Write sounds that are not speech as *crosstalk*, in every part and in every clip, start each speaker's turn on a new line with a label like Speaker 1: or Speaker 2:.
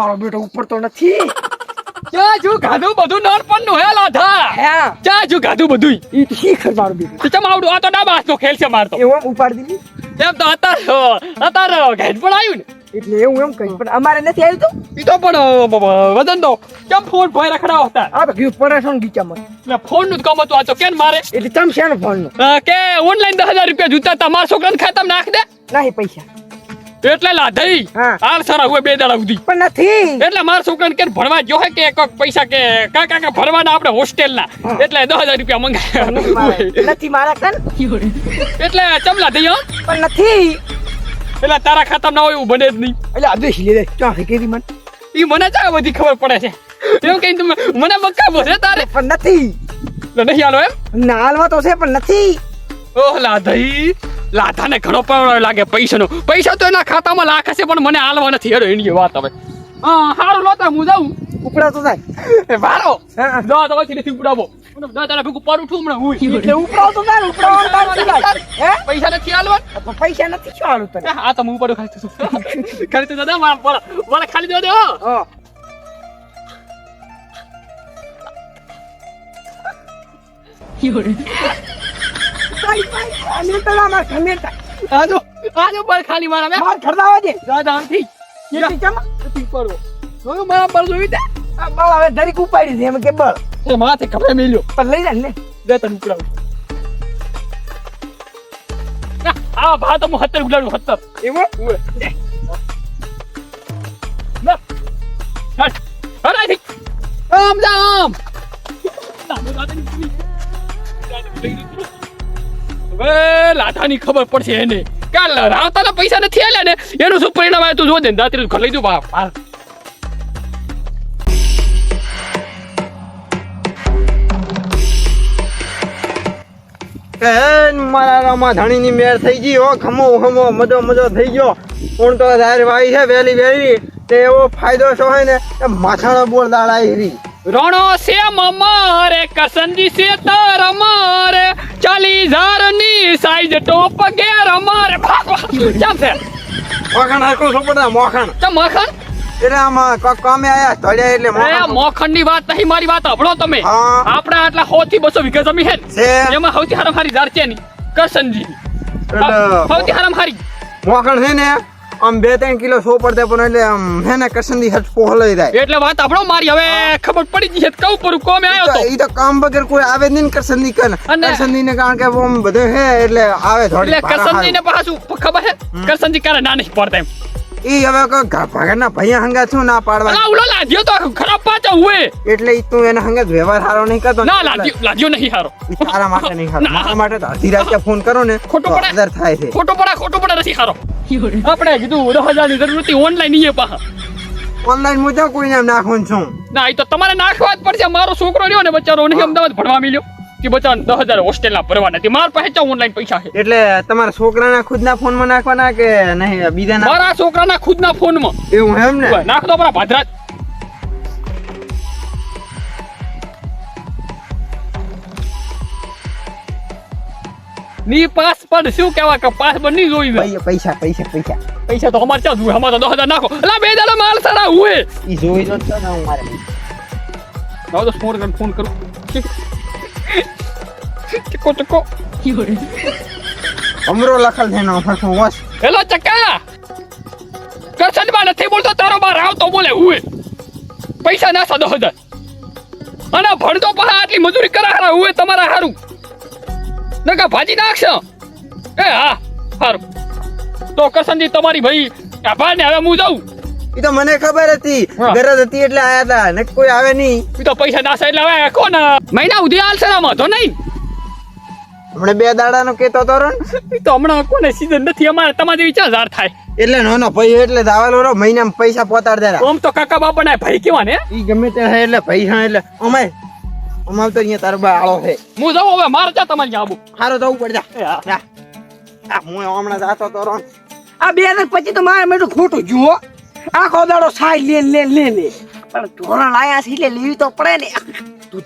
Speaker 1: મારો બેટો ઉપર તો નથી.
Speaker 2: ક્યાં જો ગાધું બધું નાનપણનું હે લાધા?
Speaker 1: હે.
Speaker 2: ક્યાં જો ગાધું બધું
Speaker 1: ઈ તો શીખર મારો બેટો.
Speaker 2: તો ચમ આવડું? આ તો ડાબાસનો ખેલ છે મારતો
Speaker 1: એવું એમ ઉપાડી દીધી?
Speaker 2: એમ તો અત્યારે અત્યારે ઘેર પણ આવ્યું ને?
Speaker 1: એટલે એવું એમ કહી પણ અમારે નથી આવ્યું તો?
Speaker 2: ઈ તો પણ વજન કેમ ફોન ભાઈ રખડાવો હતા?
Speaker 1: આ તો કયું પરેશાન ગીચામાં
Speaker 2: એટલે ફોનનું જ કામ હતું આ તો કેમ મારે?
Speaker 1: એટલે તમ શેનો ફોન
Speaker 2: કે ઓનલાઈન દસ હજાર રૂપિયા જૂતા તમારા છોકરાને ખાતામાં નાખ દે.
Speaker 1: નહીં પૈસા.
Speaker 2: એટલે લાધઈ આલ સારા હોય બે દાડા સુધી.
Speaker 1: પણ નથી.
Speaker 2: એટલે મારા છોકરાને કે ભણવા જો હે કે કોક પૈસા કે કા કા કા ભરવાના આપણે હોસ્ટેલના.
Speaker 1: ના
Speaker 2: એટલે દસ હજાર રૂપિયા
Speaker 1: મંગાયા નથી મારે. કન.
Speaker 2: એટલે ચમલા દઈ હો?
Speaker 1: પણ નથી.
Speaker 2: એટલે તારા ખાતા ના હોય એવું બને જ નહીં.
Speaker 1: એટલે આ બેસી દે ફેંકી દી મને?
Speaker 2: ઈ મને ચા બધી ખબર પડે છે. એવું કઈ તમે મને બક્કા છે તારે?
Speaker 1: પણ નથી.
Speaker 2: નહીં હાલો એમ?
Speaker 1: ના હાલવા તો છે પણ નથી.
Speaker 2: ઓહ લાધઈ. લાધાને ઘણો પણ લાગે પૈસાનો. પૈસા તો એના ખાતામાં લાખ હશે પણ મને હાલવા નથી. હેડો એની વાત હવે. હા હારું લોતા હું જાઉં.
Speaker 1: ઉપડા તો થાય
Speaker 2: એ વારો. જો તો પછી નથી ઉડાવો દો તારા ભેગું પર ઉઠું હમણાં હું.
Speaker 1: એટલે ઉપડાવ તો થાય ઉપડાવ? હે
Speaker 2: પૈસા નથી હાલવા
Speaker 1: પૈસા નથી શું હાલું તને?
Speaker 2: આ તો હું પડ્યો ખાલી તું. ખાલી તો દાદા મારા મારા ખાલી દો દે હા.
Speaker 1: હા.
Speaker 2: આજો આજો પર ખાલી મારા મેં
Speaker 1: માર ચમ.
Speaker 2: પર જોઈ દે
Speaker 1: આ બળ હવે ધરીક ઉપાડી દે એમ કે બળ.
Speaker 2: એ માથે કપડે મેલ્યો.
Speaker 1: પણ લઈ જા ને
Speaker 2: તને ઉપડાવું આ ભા તો હું હત્તર ઉડાડું હત્તર.
Speaker 1: એવો?
Speaker 2: આમ જા આમ. દાદા દાદાની પૂરી. હવે લાઠાની ખબર પડશે એને. કાલ રાવતાના પૈસા નથી આલ્યા ને? એનું શું પરિણામ આવે તું જો દે દાત્રી ઘર લઈ જો બા
Speaker 3: હાલ મારા રામા ધણીની મેર થઈ ગઈ હો, ખમો ખમો, મજો મજો થઈ ગયો. પણ તો ધાર વાઈ છે, વેલી વેલી? તે એવો ફાયદો છો ને માથાનો બોલ આવી રી
Speaker 2: રણો છે મમારે કરસનજી છે તાર અમારે. ચાલી હજારની સાઈઝ ટોપ ગેર અમારે. કેમ છે?
Speaker 3: મોખણ શું પડે મોખણ.
Speaker 2: તો મખણ?
Speaker 3: એટલે આમાં કોક કામે આયા ધોળ્યા એટલે મોખણ
Speaker 2: મોખણ. ની વાત નહીં મારી વાત સાંભળો તમે. આપણે આટલા સો થી બસો વીઘા જમી છે ને, એમાં સૌથી હારામ હારી ધાર છે ની કરસનજી સૌથી હારામ હારી
Speaker 3: મોખણ છે ને આમ બે ત્રણ કિલો સોપડતે પણ એટલે આમ હે ને કસંદી હટ પહોળાઈ જાય.
Speaker 2: એટલે વાત આપણો મારી હવે ખબર પડી ગઈ છે કઉ પર કોમે આવ્યો તો.
Speaker 3: ઈ તો કામ વગર કોઈ આવે નહીં કરસંદી કર કરસંદી ને કારણ કે આમ બધે હે એટલે આવે થોડી
Speaker 2: એટલે કરસનજી ને પાછું ખબર હે? કરસનજી કરે ના નહીં પડતા એમ.
Speaker 3: ઈ હવે ભાગના ભૈયા હંગા શું ના પાડવા?
Speaker 2: ના ઉલો લાગ્યો તો ખરાબ પાછો હુએ.
Speaker 3: એટલે ઈ તું એના હંગા વ્યવહાર સારો નહીં કરતો ના
Speaker 2: લાગ્યો લાગ્યો નહીં હારો.
Speaker 3: તારા માટે નહીં
Speaker 2: હારો. *laughs*
Speaker 3: મારા માટે તો અડધી રાતે ફોન કરો ને
Speaker 2: ખોટો પડે.
Speaker 3: થાય છે.
Speaker 2: ખોટો પડે ખોટો પડે નથી હારો. આપણે કીધું દસ હજારની જરૂર હતી ઓનલાઈન ઈએ પા
Speaker 3: ઓનલાઈન મુજબ કોઈને એમ નાખું છું.
Speaker 2: ના એ તો તમારે નાખવા જ પડશે. મારો છોકરો રહ્યો ને બચારો નહીં અમદાવાદ ભણવા મળ્યો કે બચારો દસ હજાર હોસ્ટેલ ના ભરવા નથી મારા પાસે ચા ઓનલાઈન પૈસા છે?
Speaker 3: એટલે તમારા છોકરાના ખુદના ફોનમાં નાખવાના કે નહીં બીજાના?
Speaker 2: મારા છોકરાના ખુદના ફોનમાં.
Speaker 3: એવું એમ ને?
Speaker 2: નાખ દો આપણા ભાદરાજ ની પાસ પણ શું કહેવા કે પાસ પણ નહીં જોઈ.
Speaker 3: પૈસા પૈસા પૈસા પૈસા.
Speaker 2: તો અમારે જોઈએ અમારે તો દસ હજાર નાખો. એટલે બે દાડા માલ સારા હોય
Speaker 3: ઈ જોઈ લો તો ને મારે.
Speaker 2: લાવો તો ફોન કર ફોન કરું. ચકો ચકો
Speaker 3: અમરો લખલ છે નો ફરખું વસ
Speaker 2: હેલો ચક્કા! કરસનમાં નથી બોલતો તારો બાર આવતો બોલે હુએ. પૈસા ના દસ હજાર. અને ભણતો પણ આટલી મજૂરી કરા હારા હુએ તમારા હારું. નકા ભાજી નાખશો? એ હા સારું. તો કરસનજી તમારી ભાઈ આભાર ને હવે હું જાઉં.
Speaker 3: એ તો મને ખબર હતી. ગરજ હતી એટલે આયા હતા ને કોઈ આવે નહીં.
Speaker 2: એ તો પૈસા નાશે એટલે હવે કોણ મહિના ઉધી હાલશે ને આમાં તો નહીં.
Speaker 3: હમણે બે દાડાનો કેતો તો
Speaker 2: રણ તો હમણાં કોને સીઝન નથી અમારે તમારી વિચાર ઝાર થાય.
Speaker 3: એટલે નાનો ભાઈ એટલે દાવાલો રો મહિનામાં પૈસા પોતાડ દેરા
Speaker 2: આમ તો કાકા બાપા ના ભાઈ કેવા ને?
Speaker 3: ઈ ગમે તે હે એટલે પૈસા એટલે. અમાય અમાર તો અહીંયા તારો બાળો છે.
Speaker 2: હું જાઉં હવે મારે જા તમારે જાવું
Speaker 3: હારો જવું પડે જા. આ હું હમણાં જાતો તો રો
Speaker 1: આ બે હજાર પછી તો મારે મેં ખોટું જુઓ. આખો દાડો સાઈ લે લે લે લે. પણ ધોરણ આયા છે એટલે લેવી તો પડે ને.
Speaker 2: તું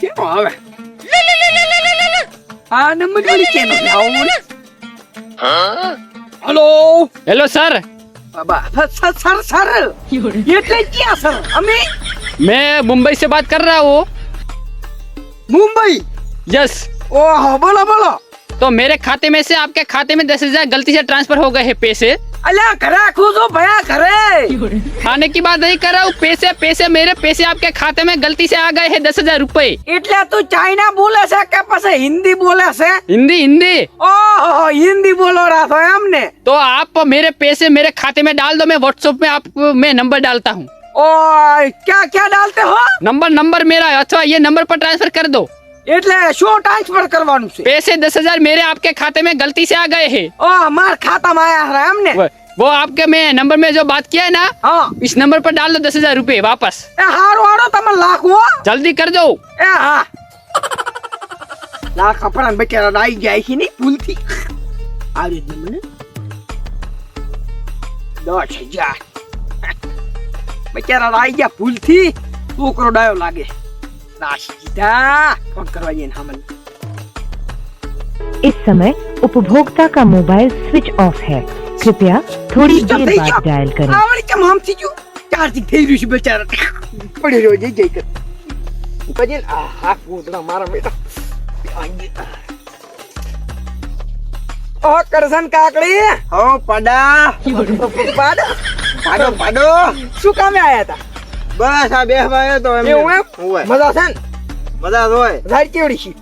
Speaker 2: કેમ આવે?
Speaker 1: આ નંબર વળી કેનો છે? આવો મને.
Speaker 2: हेलो हेलो सर
Speaker 1: બાબા, સર સર સર એટલે ક્યાં સર અમે
Speaker 2: मैं मुंबई से बात कर रहा हूँ
Speaker 1: મુંબઈ
Speaker 2: यस
Speaker 1: ઓહો બોલો બોલો
Speaker 2: तो मेरे खाते में से आपके खाते में दस हजार गलती से ट्रांसफर हो गए हैं पैसे
Speaker 1: अल्लाह करे खुश हो भया करे।
Speaker 2: खाने की बात नहीं कर रहा हूँ पैसे पैसे मेरे पैसे आपके खाते में गलती से आ गए हैं दस हज़ार रूपए।
Speaker 1: इतने तू चाइना बोले से क्या पास हिंदी बोले से?
Speaker 2: हिंदी हिंदी।
Speaker 1: ओह हिंदी बोलो रहा था हमने।
Speaker 2: तो आप मेरे पैसे मेरे खाते में डाल दो मैं व्हाट्सएप में आप मैं नंबर डालता हूँ।
Speaker 1: क्या क्या डालते हो?
Speaker 2: नंबर नंबर मेरा अच्छा ये नंबर पर ट्रांसफ़र कर दो।
Speaker 1: એટલે શું ટ્રાન્સફર કરવાનું છે
Speaker 2: पैसे दस हजार मेरे आपके खाते में गलती से आ गए हैं
Speaker 1: ઓ માર ખાતામાં આયા હરા એમ ને
Speaker 2: वो, वो आपके मैं नंबर में जो बात किया है ना
Speaker 1: હા
Speaker 2: इस नंबर पर डाल दो दस हजार रुपए वापस
Speaker 1: એ હારું હારું તમે લાખો
Speaker 2: जल्दी कर दो
Speaker 1: એ હા લાખ આપણા બચારા આવી જાય છે ને ભૂલથી આવી દે મને દસ હજાર બચારા આવી ગયા ભૂલથી છોકરો ડાયો લાગે નાસી દીધા ફોન કરવા જઈને હામલ
Speaker 4: इस समय उपभोक्ता का मोबाइल स्विच ऑफ है कृपया थोड़ी
Speaker 1: Switch off
Speaker 4: देर
Speaker 1: થઈ
Speaker 4: बाद
Speaker 1: ગયો.
Speaker 4: डायल करें
Speaker 1: આ વળી કેમ આમ થઈ ગયું ચાર્જિંગ થઈ રહ્યું છે બચારા પડી રહ્યો જઈ જઈ કર પછી આ હા કૂતરા મારા બેટા ઓ કરસન કાકડી
Speaker 3: હો પડા
Speaker 1: પાડો પાડો પાડો શું કામે આયા હતા
Speaker 3: બસ આ બે ભાઈ તો એમ
Speaker 1: એવું એમ? મજા છે ને?
Speaker 3: મજા હોય.
Speaker 1: ઝાડ કેવડી છે?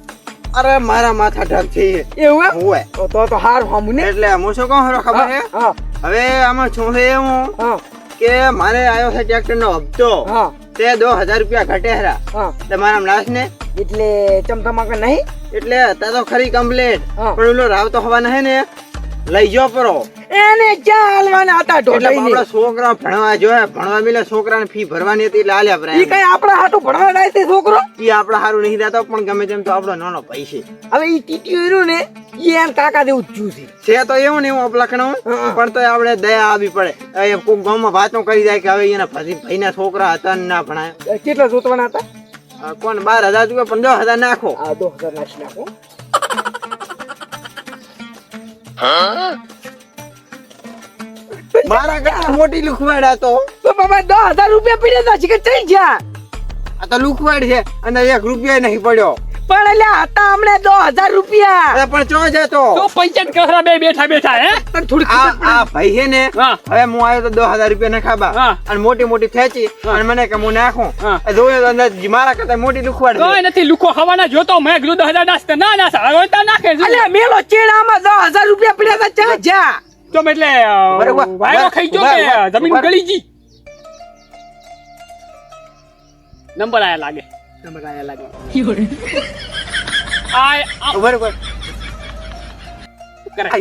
Speaker 3: અરે મારા માથા ઢગ છે
Speaker 1: એવું એમ?
Speaker 3: હોય.
Speaker 1: તો તો હાર હામું ને.
Speaker 3: એટલે હું શું કહું ખબર છે? હવે આમાં શું છે એવું?
Speaker 1: હા.
Speaker 3: કે મારે આવ્યો છે ટ્રેક્ટર નો હપ્તો તે દો હજાર રૂપિયા ઘટે હરા.
Speaker 1: હા.
Speaker 3: મારા નાશ ને.
Speaker 1: એટલે ચમચમાકા નહીં?
Speaker 3: એટલે તે તો ખરી કમ્પ્લેટ
Speaker 1: હા.
Speaker 3: પણ ઓલો રાવ તો હવા નહીં ને. લઈ જો પરો
Speaker 1: એને ક્યાં હાલવાના હતા ઢોઢાઈને?
Speaker 3: આપણા છોકરા ભણવા જોયા ભણવા મિલે છોકરાને ફી ભરવાની હતી એટલે આલ્યા
Speaker 1: ઈ કઈ આપણા હાટું ભણવા જાય છે છોકરો?
Speaker 3: ઈ આપણા હારું નહીં દેતો પણ ગમે તેમ તો આપણો નાનો ભાઈ છે.
Speaker 1: હવે ઈ ટીટ્યું ને ઈ એમ કાકા જેવું જ છે
Speaker 3: છે તો એવું ને એવું અપલખણું પણ તો આપણે દયા આવી પડે. એ કોક ગામમાં વાતો કરી જાય કે હવે એના ભાઈ ભાઈના છોકરા હતા ને ના ભણાય.
Speaker 1: કેટલા જોતવાના હતા?
Speaker 3: કોણ બાર હજાર રૂપિયા પણ દસ હજાર નાખો.
Speaker 1: આ દો હજાર નાખી નાખો.
Speaker 3: મારા કાળા મોટી લુખવાડા તો.
Speaker 1: તો બાબા દસ હજાર રૂપિયા પીડ્યા હતા કે થઈ ગયા.
Speaker 3: આ તો લુખવાડ છે અને એક રૂપિયા નહીં પડ્યો.
Speaker 1: પણ એટલે હતા હમણે દો હજાર રૂપિયા.
Speaker 3: પણ ચો જતો
Speaker 2: તો? પંચાયત કસરા બે બેઠા બેઠા હે?
Speaker 1: તને થોડી
Speaker 3: આ ભાઈ હે ને હવે હું આવ્યો તો દો હજાર રૂપિયા નખાબા અને મોટી મોટી ફેંચી અને મને કે હું નાખું. જોયો તો મારા કરતા મોટી લુખવાડ
Speaker 2: કોઈ નથી લુખો ખાવાના જોતો મેં કીધું દસ હજાર નાસ્તા ના નાસ્તા. નાખે
Speaker 1: એટલે મેલો ચેડામાં દસ હજાર રૂપિયા હતા ચા જા.
Speaker 2: તો એટલે વાયરો ખાઈ ગયો કે જમીન ગળી ગઈ. નંબર આયા લાગે.
Speaker 1: નંબર આયા લાગે.
Speaker 2: આ આ
Speaker 3: બરોબર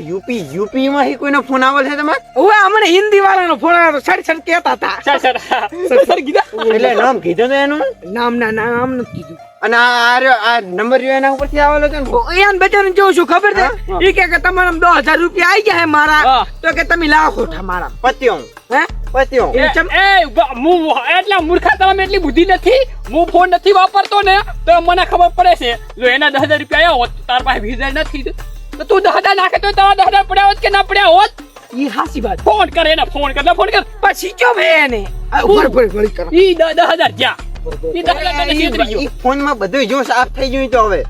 Speaker 3: યુપી યુપી માં કોઈનો ફોન આવે છે તમારે?
Speaker 1: હમણે હિન્દી વાળાનો ફોન આવ્યો કહેતા હતા.
Speaker 2: Sir sir. સર કીધા.
Speaker 3: એટલે નામ કીધું તો એનું?
Speaker 1: નામ ના નામ નથી કીધું.
Speaker 3: અને આ આ નંબર જો એના ઉપરથી આવેલો છે ને
Speaker 1: એન બચારાને જોઉં છું ખબર છે ઈ કે કે તમારા દો રૂપિયા આવી ગયા હે મારા. તો કે તમે લાવો ખોઠા મારા
Speaker 3: પત્યો
Speaker 1: હે
Speaker 3: પત્યો
Speaker 2: એ હું એટલે મૂર્ખા તમે એટલી બુદ્ધિ નથી હું ફોન નથી વાપરતો ને તો મને ખબર પડે છે જો એના દસ હજાર રૂપિયા આવ્યા હોત તાર પાસે 20000 નથી તો તું દસ નાખે તો તારા દસ હજાર પડ્યા હોત કે ના પડ્યા હોત
Speaker 1: ઈ હાસી વાત
Speaker 2: ફોન કરે ને ફોન કર ફોન કર
Speaker 1: પછી જો ભે એને ઉપર ઉપર વળી કર
Speaker 2: ઈ દ- દસ હજાર જ્યાં
Speaker 3: ફોનમાં બધું જો સાફ થઈ ગયું તો હવે.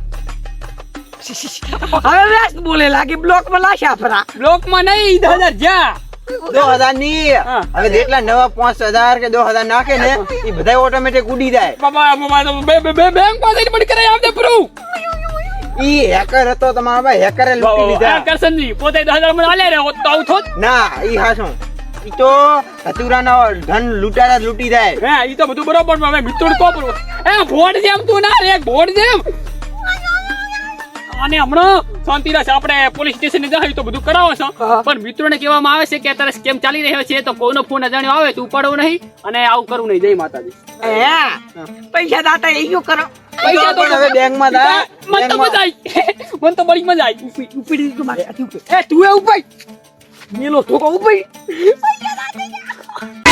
Speaker 1: હવે વ્યાસ બોલે લાગે બ્લોકમાં લાશા
Speaker 2: બ્લોકમાં નહીં હજાર જ્યાં.
Speaker 3: દો
Speaker 2: હજારની.
Speaker 3: હવે જેટલા નવા પાંચ હજાર કે દો હજાર નાખે ને એ બધા ઓટોમેટિક ઉડી જાય.
Speaker 2: બાબા બેંક પાસે પડી કરે આમ દે પ્રૂફ
Speaker 3: ઈ હેકર હતો તમારા ભાઈ હેકરે લૂંટી લીધા.
Speaker 2: કરશનજી પોતે દસ હજાર મને આલે રે તો આવું
Speaker 3: ના ઈ હાશું ઈ તો હતુરાનો ધન લૂંટારા લૂંટી જાય.
Speaker 2: હે ઈ તો બધું બરોબર પણ હવે મિત્રો કોપરું એ ભોટ જેમ તું ના રે ભોટ જેમ. અને હમણાં શાંતિ રહેશે આપણે પોલીસ સ્ટેશન જાય તો બધું કરાવો છો. પણ મિત્રોને કહેવામાં આવે છે કે અત્યારે સ્કેમ ચાલી રહ્યો છે તો કોઈનો ફોન અજાણ્યો આવે તો ઉપાડવું નહીં અને આવું કરવું નહીં. જય માતાજી.
Speaker 1: પૈસા દાતા એ યો કરો?
Speaker 2: પૈસા તો
Speaker 3: હવે બેંકમાં દા
Speaker 2: મન તો મજા આવી મને તો બડી મજા આવી
Speaker 1: ઉપડી ઉપડી મારે. આથી ઉપર એ તું એ ઉપર મેલો ઠોકો ઉપર